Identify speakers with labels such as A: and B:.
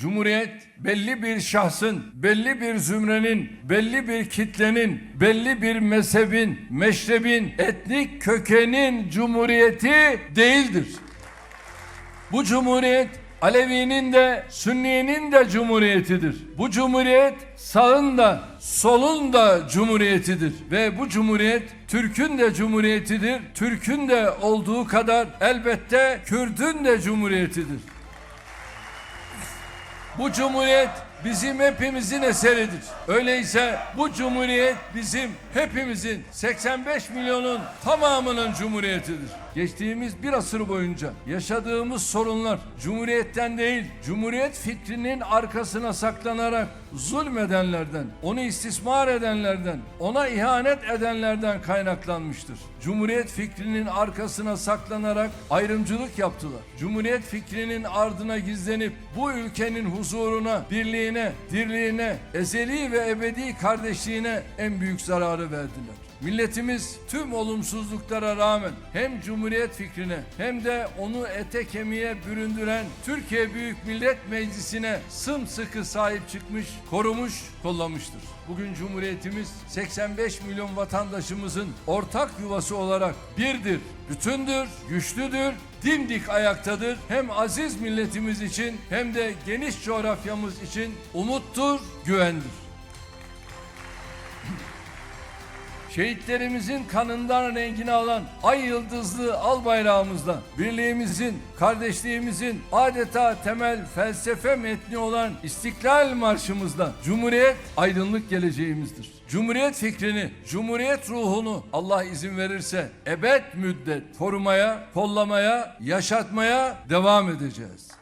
A: Cumhuriyet belli bir şahsın, belli bir zümrenin, belli bir kitlenin, belli bir mezhebin, meşrebin, etnik kökenin cumhuriyeti değildir. Bu cumhuriyet Alevi'nin de Sünni'nin de cumhuriyetidir. Bu cumhuriyet sağın da solun da cumhuriyetidir. Ve bu cumhuriyet Türk'ün de cumhuriyetidir. Türk'ün de olduğu kadar elbette Kürt'ün de cumhuriyetidir. Bu cumhuriyet bizim hepimizin eseridir. Öyleyse bu cumhuriyet bizim hepimizin 85 milyonun tamamının cumhuriyetidir. Geçtiğimiz bir asır boyunca yaşadığımız sorunlar cumhuriyetten değil, cumhuriyet fikrinin arkasına saklanarak zulmedenlerden, onu istismar edenlerden, ona ihanet edenlerden kaynaklanmıştır. Cumhuriyet fikrinin arkasına saklanarak ayrımcılık yaptılar. Cumhuriyet fikrinin ardına gizlenip bu ülkenin huzuruna, birliğine, dirliğine, ezeli ve ebedi kardeşliğine en büyük zararı verdiler. Milletimiz tüm olumsuzluklara rağmen hem Cumhuriyet fikrine hem de onu ete kemiğe büründüren Türkiye Büyük Millet Meclisi'ne sımsıkı sahip çıkmış, korumuş, kollamıştır. Bugün Cumhuriyetimiz 85 milyon vatandaşımızın ortak yuvası olarak birdir, bütündür, güçlüdür, dimdik ayaktadır. Hem aziz milletimiz için hem de geniş coğrafyamız için umuttur, güvendir. Şehitlerimizin kanından rengini alan ay yıldızlı al bayrağımızda birliğimizin, kardeşliğimizin adeta temel felsefe metni olan İstiklal Marşımızda Cumhuriyet aydınlık geleceğimizdir. Cumhuriyet fikrini, Cumhuriyet ruhunu Allah izin verirse ebed müddet korumaya, kollamaya, yaşatmaya devam edeceğiz.